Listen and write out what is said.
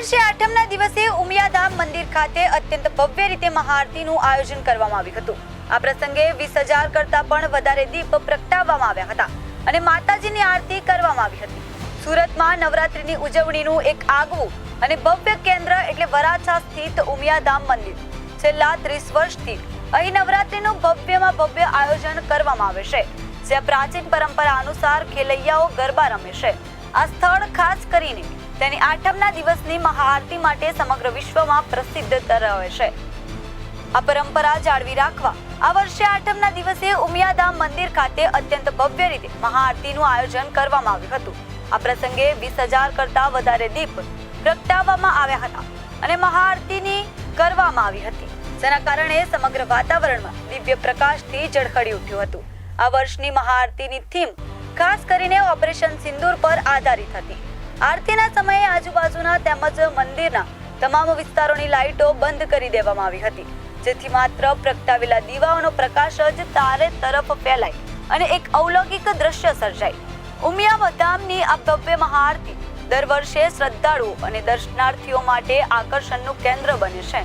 વર્ષે આઠમના દિવસે ઉમિયાધામ મંદિર ખાતે અત્યંત ભવ્ય રીતે મહાઆરતીનું આયોજન કરવામાં આવ્યું હતું. આ પ્રસંગે વીસ હજાર કરતા પણ વધારે દીપ પ્રગટાવવામાં આવ્યા હતા અને માતાજીની આરતી કરવામાં આવી હતી. સુરતમાં નવરાત્રીની ઉજવણીનું એક આગવું અને ભવ્ય કેન્દ્ર એટલે વરાછા સ્થિત ઉમિયાધામ મંદિર. છેલ્લા ત્રીસ વર્ષથી અહીં નવરાત્રીનું ભવ્યમાં ભવ્ય આયોજન કરવામાં આવે છે. જ્યાં પ્રાચીન પરંપરા અનુસાર ખેલૈયાઓ ગરબા રમે છે. આ સ્થળ ખાસ કરીને તેની આઠમના દિવસની મહાઆરતી માટે સમગ્ર વિશ્વમાં પ્રસિદ્ધ ધરાવે છે. આ પરંપરા જાળવી રાખવા આ વર્ષે આઠમના દિવસે ઉમિયાધામ મંદિર ખાતે અત્યંત ભવ્ય રીતે મહાઆરતીનું આયોજન કરવામાં આવ્યું હતું. આ પ્રસંગે વીસ હજાર કરતા વધારે દીપ પ્રગટાવવામાં આવ્યા હતા અને મહાઆરતીની કરવામાં આવી હતી. જેના કારણે સમગ્ર વાતાવરણમાં દિવ્ય પ્રકાશથી ઝળહળી ઉઠ્યું હતું. આ વર્ષની મહાઆરતીની થીમ ખાસ કરીને ઓપરેશન સિંદૂર પર આધારિત હતી. આરતીના સમયે આજુબાજુના તેમજ મંદિરના તમામ વિસ્તારોની લાઇટો બંધ કરી દેવામાં આવી હતી. જેથી માત્ર પ્રગટાવેલા દીવાઓનો પ્રકાશ જ તારે તરફ ફેલાય અને એક અવલૌકિક દ્રશ્ય સર્જાય. ઉમિયા ધામની આ ભવ્ય મહાઆરતી દર વર્ષે શ્રદ્ધાળુઓ અને દર્શનાર્થીઓ માટે આકર્ષણનું કેન્દ્ર બને છે.